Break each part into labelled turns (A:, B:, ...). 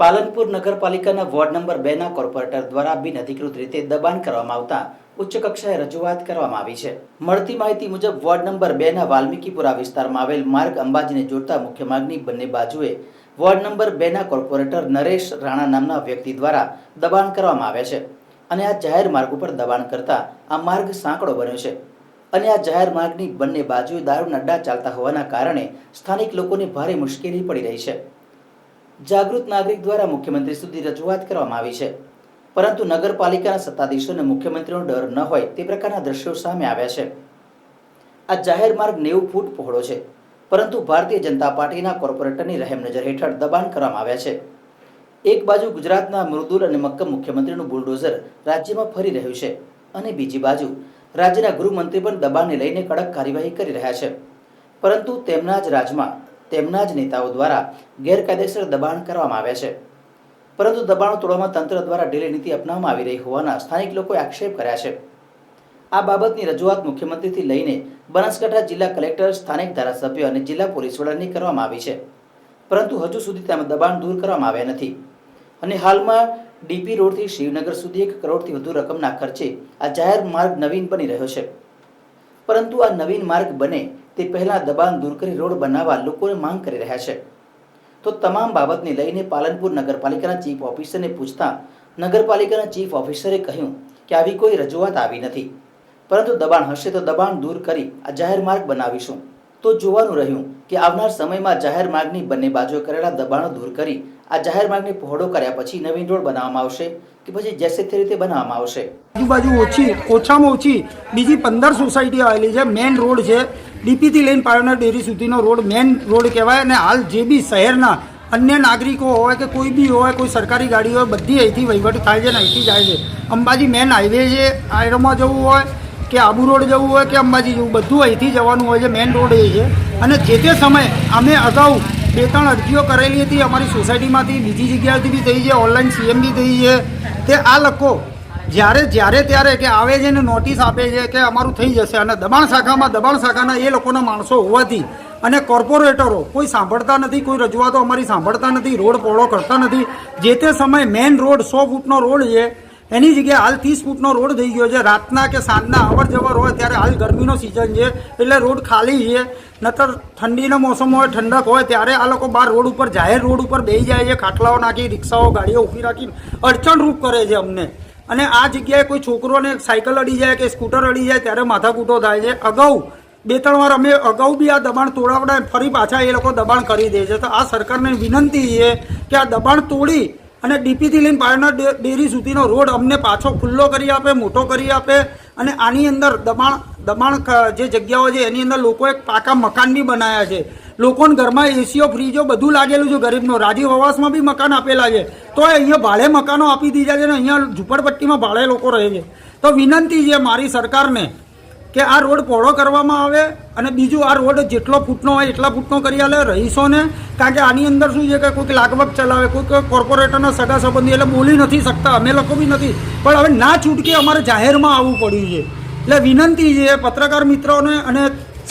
A: પાલનપુર નગરપાલિકાના ward number બે ના કોર્પોરેટર દ્વારા બિનઅધિકૃત રીતે દબાણ કરવામાં આવતા ઉચ્ચ કક્ષાએ રજૂઆત કરવામાં આવી છે. મળતી માહિતી મુજબ, વોર્ડ નંબર બે ના વાલ્મીકીપુરા વિસ્તારમાં આવેલ માર્ગ અંબાજીને જોડતા મુખ્ય માર્ગની બંને બાજુએ વોર્ડ નંબર બે ના કોર્પોરેટર નરેશ રાણા નામના વ્યક્તિ દ્વારા દબાણ કરવામાં આવે છે અને આ જાહેર માર્ગ ઉપર દબાણ કરતા આ માર્ગ સાંકડો બન્યો છે. અને આ જાહેર માર્ગની બંને બાજુએ દારૂના અડ્ડા ચાલતા હોવાના કારણે સ્થાનિક લોકોને ભારે મુશ્કેલી પડી રહી છે. જાગૃત નાગરિક દ્વારા મુખ્યમંત્રી સુધી રજૂઆત કરવામાં આવી છે. પરંતુ નગરપાલિકાના સત્તાધીશોને મુખ્યમંત્રીનો ડર ન હોય તે પ્રકારના દ્રશ્યો સામે આવ્યા છે. આ જાહેર માર્ગ નેવું ફૂટ પહોળો છે, પરંતુ ભારતીય જનતા પાર્ટીના કોર્પોરેટરની રહેમ નજર હેઠળ દબાણ કરવામાં આવ્યા છે. એક બાજુ ગુજરાતના મૃદુલ અને મક્કમ મુખ્યમંત્રીનું બુલડોઝર રાજ્યમાં ફરી રહ્યું છે અને બીજી બાજુ રાજ્યના ગૃહમંત્રી પણ દબાણને લઈને કડક કાર્યવાહી કરી રહ્યા છે. પરંતુ તેમના જ રાજમાં તેમના જ નેતાઓ દ્વારા ગેરકાયદેસર દબાણ કરવામાં આવે છે. પરંતુ દબાણ તોડવામાં તંત્ર દ્વારા ઢીલી નીતિ અપનાવવામાં આવી રહી હોવાના સ્થાનિક લોકોએ આક્ષેપ કર્યા છે. આ બાબતની રજૂઆત મુખ્યમંત્રીથી લઈને બનાસકાંઠા જિલ્લા કલેક્ટર, સ્થાનિક ધારાસભ્ય અને જિલ્લા પોલીસ વડાની કરવામાં આવી છે. પરંતુ હજુ સુધી તેમાં દબાણ દૂર કરવામાં આવ્યા નથી. અને હાલમાં ડીપી રોડથી શિવનગર સુધી એક કરોડથી વધુ રકમના ખર્ચે આ જાહેર માર્ગ નવીન બની રહ્યો છે. પરંતુ આ નવીન માર્ગ બને તે પહેલા દબાણ દૂર કરી રોડ બનાવવા લોકોને માંગ કરી રહ્યા છે. તો તમામ બાબતને લઈને પાલનપુર નગરપાલિકાના ચીફ ઓફિસરને પૂછતા નગરપાલિકાના ચીફ ઓફિસરે કહ્યું કે આવી કોઈ રજૂઆત આવી નથી. પરંતુ દબાણ હશે તો દબાણ દૂર કરી આ જાહેર માર્ગ બનાવીશું. તો જોવાનું રહ્યું કે આવનાર સમયમાં જાહેર માર્ગની બંને બાજુએ કરેલા દબાણો દૂર કરી આ જાહેર માર્ગને પહોળો કર્યા પછી નવીન રોડ બનાવવામાં આવશે કે પછી જેસે તે રીતે બનાવવામાં આવશે.
B: આજુબાજુ ઓછી, ઓછામાં ઓછી બીજી પંદર સોસાયટી આવેલી છે. મેઇન રોડ છે ડીપીથી લઈને પાયોનર ડેરી સુધીનો રોડ મેઇન રોડ કહેવાય અને હાલ જે બી શહેરના અન્ય નાગરિકો હોય કે કોઈ બી હોય, કોઈ સરકારી ગાડી હોય, બધી અહીંથી વહીવટ થાય છે ને અહીંથી જાય છે. અંબાજી મેઇન હાઈવે છે, આયરોમાં જવું હોય કે આબુ રોડ જવું હોય કે અંબાજી જવું, બધું અહીંથી જવાનું હોય છે મેઇન રોડ એ છે. અને જે તે સમયે અમે અગાઉ બે ત્રણ અરજીઓ કરેલી હતી, અમારી સોસાયટીમાંથી બીજી જગ્યાએથી બી થઈ છે ઓનલાઈન સીએમ બી થઈ છે. તે આ લોકો જ્યારે જ્યારે, ત્યારે કે આવે છે ને નોટિસ આપે છે કે અમારું થઈ જશે અને દબાણ શાખામાં, દબાણ શાખાના એ લોકોના માણસો હોવાથી અને કોર્પોરેટરો કોઈ સાંભળતા નથી, કોઈ રજૂઆતો અમારી સાંભળતા નથી, રોડ પહોળો કરતા નથી. જે તે સમયે મેઇન રોડ સો ફૂટનો રોડ છે, એની જગ્યાએ હાલ ત્રીસ ફૂટનો રોડ થઈ ગયો છે. રાતના કે સાંજના અવર જવર હોય ત્યારે હાલ ગરમીનો સિઝન છે, એટલે રોડ ખાલી છે. નતર ઠંડીનો મોસમ હોય, ઠંડક હોય, ત્યારે આ લોકો બહાર રોડ ઉપર, જાહેર રોડ ઉપર બેસી જાય છે, ખાટલાઓ નાખી, રિક્ષાઓ, ગાડીઓ ઊભી રાખીને અડચણરૂપ કરે છે અમને. અને આ જગ્યાએ કોઈ છોકરોને સાયકલ અડી જાય કે સ્કૂટર અડી જાય ત્યારે માથાકૂટો થાય છે. અગાઉ બે ત્રણ વાર અમે અગાઉ બી આ દબાણ તોડાવડા ફરી પાછા એ લોકો દબાણ કરી દે છે. તો આ સરકારને વિનંતી છે કે આ દબાણ તોડી અને ડીપીથી લઈને પાયોનર ડે- ડેરી સુધીનો રોડ અમને પાછો ખુલ્લો કરી આપે, મોટો કરી આપે. અને આની અંદર દબાણ દબાણ જે જગ્યાઓ છે, એની અંદર લોકોએ પાકા મકાન બી બનાવ્યા છે. લોકોને ઘરમાં એસીઓ ફ્રીજો બધું લાગેલું છે ગરીબનો. રાજીવ આવાસમાં બી મકાન આપેલા છે. તો અહીંયા ભાડે મકાનો આપી દીધા છે ને અહીંયા ઝૂંપડપટ્ટીમાં ભાડે લોકો રહે છે. તો વિનંતી છે મારી સરકારને કે આ રોડ પહોળો કરવામાં આવે અને બીજું આ રોડ જેટલો ફૂટનો હોય, એટલા ફૂટનો કરી આલે રહીશોને. કારણ કે આની અંદર શું છે કે કોઈક લાગવગ ચલાવે, કોઈક કોર્પોરેટરના સગા સંબંધી, એટલે બોલી નથી શકતા, અમે લોકો બી નથી. પણ હવે ના છૂટકે અમારે જાહેરમાં આવવું પડ્યું છે. એટલે વિનંતી છે, પત્રકાર મિત્રોને અને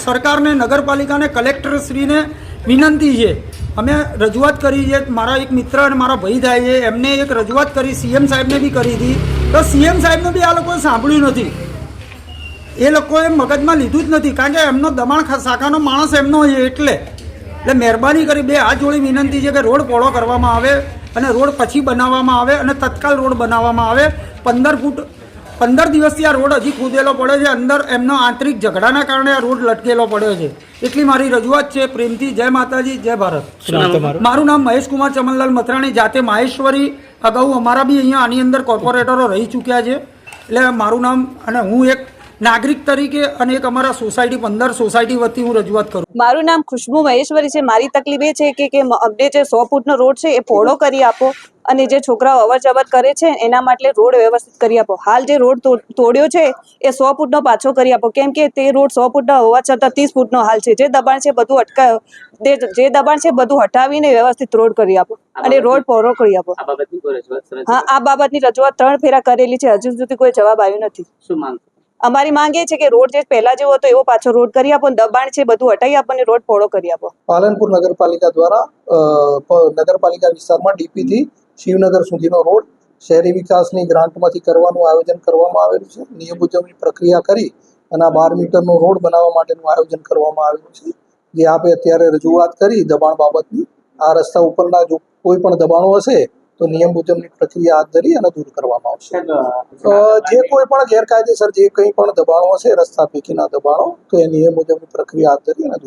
B: સરકારને, નગરપાલિકાને, કલેક્ટરશ્રીને વિનંતી છે. અમે રજૂઆત કરી છે, મારા એક મિત્ર અને મારા ભાઈ થાય છે, એમને એક રજૂઆત કરી, સીએમ સાહેબને બી કરી હતી. તો સીએમ સાહેબને બી આ લોકોએ સાંભળ્યું નથી. એ લોકોએ મગજમાં લીધું જ નથી. કારણ કે એમનો દમણ શાખાનો માણસ એમનો એટલે. એટલે મહેરબાની કરી બે હાથ જોડી વિનંતી છે કે રોડ પહોળો કરવામાં આવે અને રોડ પછી બનાવવામાં આવે અને તત્કાલ રોડ બનાવવામાં આવે. પંદર ફૂટ પંદર દિવસથી આ રોડ હજી કૂદેલો પડ્યો છે. અંદર એમનો આંતરિક ઝઘડાના કારણે આ રોડ લટકેલો પડ્યો છે. એટલી મારી રજૂઆત છે. પ્રેમથી જય માતાજી જય ભારત. મારું નામ મહેશ કુમાર ચમનલાલ મથરાણી. જાતે માહેશ્વરી અગાઉ અમારા બી અહીંયા આની અંદર કોર્પોરેટરો રહી ચૂક્યા છે. એટલે મારું નામ અને હું એક નાગરિક તરીકે અને એક અમારા સોસાયટી પંદર સોસાયટી વતી હું રજૂઆત કરું.
C: મારું નામ ખુશ્બુ મહેશ્વરી છે. મારી તકલીફ એ છે કે કે અમને જે સો ફૂટનો રોડ છે એ પહોળો કરી આપો અને જે છોકરાઓ અવર જવર કરે છે એના માટે રોડ વ્યવસ્થિત કરી આપો. હાલ જે રોડ તોડ્યો છે એ સો ફૂટનો પાછો કરી આપો. કેમ કે તે રોડ સો ફૂટનો હોવા છતાં ત્રીસ ફૂટનો હાલ છે. જે દબાણ છે બધું અટકા જે જે દબાણ છે બધું હટાવીને વ્યવસ્થિત રોડ કરી આપો અને રોડ પહોળો કરી આપો. હા આ બાબતની રજૂઆત ત્રણ ફેરા કરેલી છે. હજુ સુધી કોઈ જવાબ આવ્યો નથી.
D: શું માંગ
C: અમારી માંગ એ છે કે રોડ જે પહેલા જેવો હતો એવો પાછો રોડ કરી આપો દબાણ છે બધું હટાવી આપો અને રોડ પહોળો કરી આપો.
D: પાલનપુર નગરપાલિકા દ્વારા નગરપાલિકા વિસ્તારમાં ડીપીથી શિવનગર સુધીનો રોડ શહેરી વિકાસની ગ્રાન્ટમાંથી કરવાનું આયોજન કરવામાં આવેલું છે. નિયમ મુજબની પ્રક્રિયા કરી અને આ બાર મીટરનો રોડ બનાવવા માટેનું આયોજન કરવામાં આવેલું છે. જે આપે અત્યારે રજૂઆત કરી દબાણ બાબતની. આ રસ્તા ઉપરના જો કોઈ પણ દબાણો હશે તો નિયમ મુજબની પ્રક્રિયા હાથ ધરી અને દૂર કરવામાં આવશે. જે કોઈ પણ ગેરકાયદેસર જે કંઈ પણ દબાણો હશે રસ્તા પૈકીના દબાણો તો એ નિયમ મુજબની પ્રક્રિયા હાથ ધરી અને દૂર